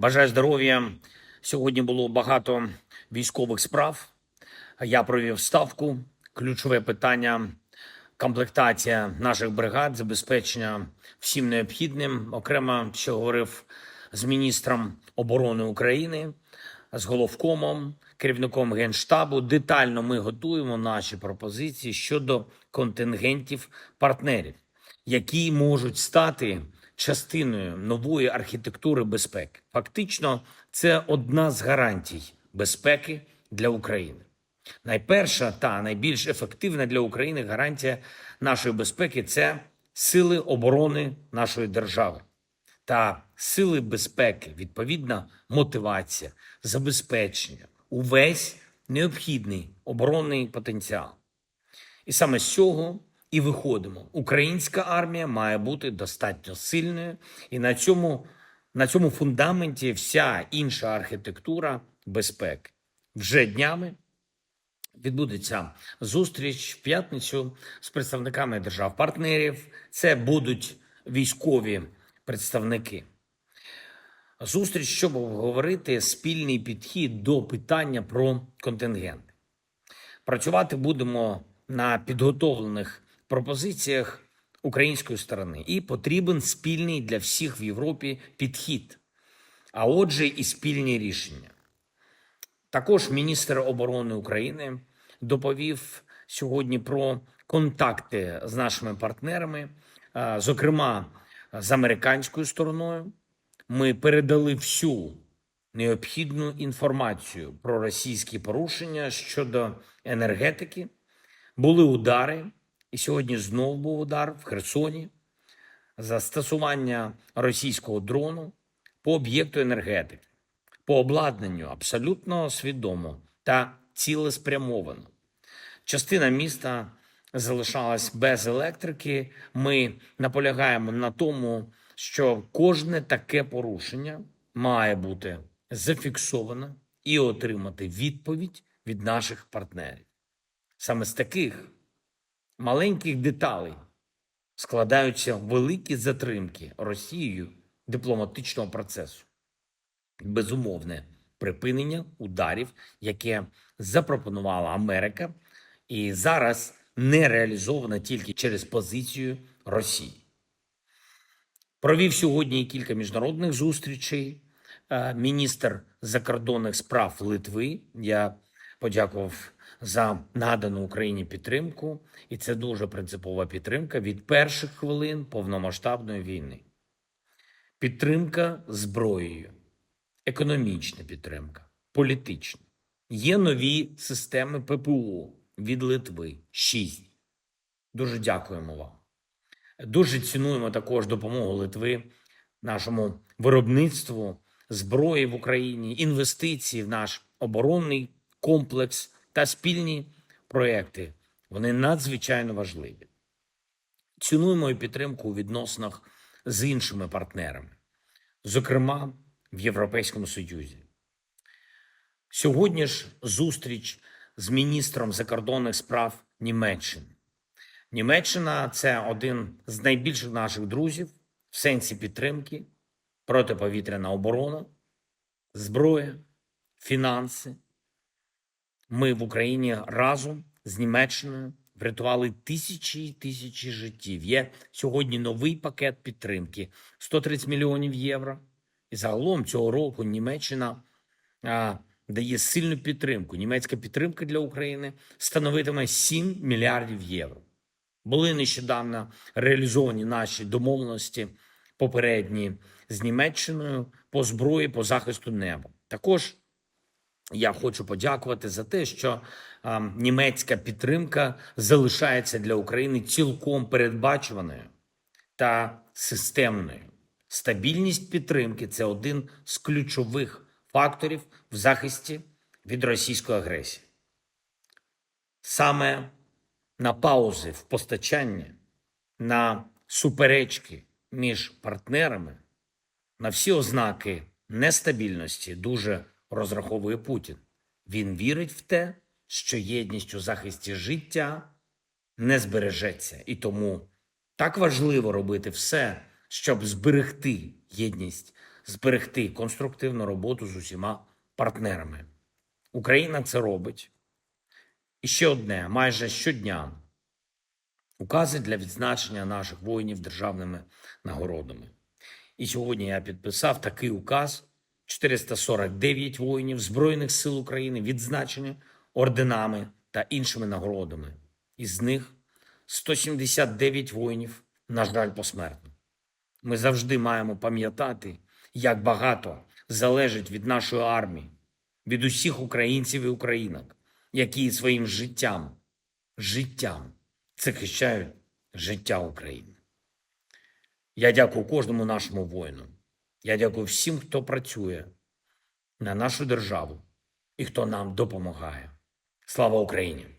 Бажаю здоров'я. Сьогодні було багато військових справ. Я провів ставку. Ключове питання комплектація наших бригад, забезпечення всім необхідним. Окремо ще говорив з міністром оборони України, з головкомом, керівником генштабу. Детально ми готуємо наші пропозиції щодо контингентів партнерів, які можуть стати частиною нової архітектури безпеки. Фактично, це одна з гарантій безпеки для України. Найперша та найбільш ефективна для України гарантія нашої безпеки це сили оборони нашої держави та сили безпеки, відповідна мотивація, забезпечення, увесь необхідний оборонний потенціал. І саме з цього і виходимо. Українська армія має бути достатньо сильною, і на цьому, на цьому фундаменті вся інша архітектура безпеки. Вже днями відбудеться зустріч в п'ятницю з представниками держав-партнерів. Це будуть військові представники. Зустріч, щоб обговорити спільний підхід до питання про контингенти. Працювати будемо на підготовлених пропозиціях української сторони, і потрібен спільний для всіх в Європі підхід, а отже, і спільні рішення. Також міністр оборони України доповів сьогодні про контакти з нашими партнерами, зокрема з американською стороною. Ми передали всю необхідну інформацію про російські порушення щодо енергетики. Були удари, і сьогодні знов був удар в Херсоні застосування російського дрону по об'єкту енергетики, по обладнанню абсолютно свідомо та цілеспрямовано. Частина міста залишалась без електрики. Ми наполягаємо на тому, що кожне таке порушення має бути зафіксовано і отримати відповідь від наших партнерів. Саме з таких маленьких деталей складаються великі затримки Росією дипломатичного процесу. Безумовне припинення ударів, яке запропонувала Америка, і зараз не реалізовано тільки через позицію Росії. Провів сьогодні кілька міжнародних зустрічей. Е, Міністр закордонних справ Литви. Я подякував за надану Україні підтримку, і це дуже принципова підтримка від перших хвилин повномасштабної війни. Підтримка зброєю, економічна підтримка, політична. Є нові системи ППО від Литви. Шість. Дуже дякуємо вам. Дуже цінуємо також допомогу Литви нашому виробництву зброї в Україні, інвестиції в наш оборонний комплекс та спільні проекти. Вони надзвичайно важливі. Цінуємо і підтримку у відносинах з іншими партнерами, зокрема в Європейському Союзі. Сьогодні ж зустріч з міністром закордонних справ Німеччини. Німеччина це один з найбільших наших друзів в сенсі підтримки, протиповітряна оборона, зброя, фінанси. Ми в Україні разом з Німеччиною врятували тисячі і тисячі життів. Є сьогодні новий пакет підтримки 130 мільйонів євро. І загалом цього року Німеччина а, дає сильну підтримку. Німецька підтримка для України становитиме 7 мільярдів євро. Були нещодавно реалізовані наші домовленості попередні з Німеччиною по зброї по захисту неба. Також я хочу подякувати за те, що а, німецька підтримка залишається для України цілком передбачуваною та системною. Стабільність підтримки це один з ключових факторів в захисті від російської агресії. Саме на паузи в постачанні, на суперечки між партнерами, на всі ознаки нестабільності дуже розраховує Путін. Він вірить в те, що єдність у захисті життя не збережеться, і тому так важливо робити все, щоб зберегти єдність зберегти конструктивну роботу з усіма партнерами. Україна це робить. І ще одне, майже щодня укази для відзначення наших воїнів державними нагородами. І сьогодні я підписав такий указ: 449 воїнів Збройних сил України відзначені орденами та іншими нагородами. Із них 179 воїнів, на жаль, посмертно. Ми завжди маємо пам'ятати, як багато залежить від нашої армії, від усіх українців і українок, які своїм життям, життям захищають життя України. Я дякую кожному нашому воїну. Я дякую всім, хто працює на нашу державу і хто нам допомагає. Слава Україні!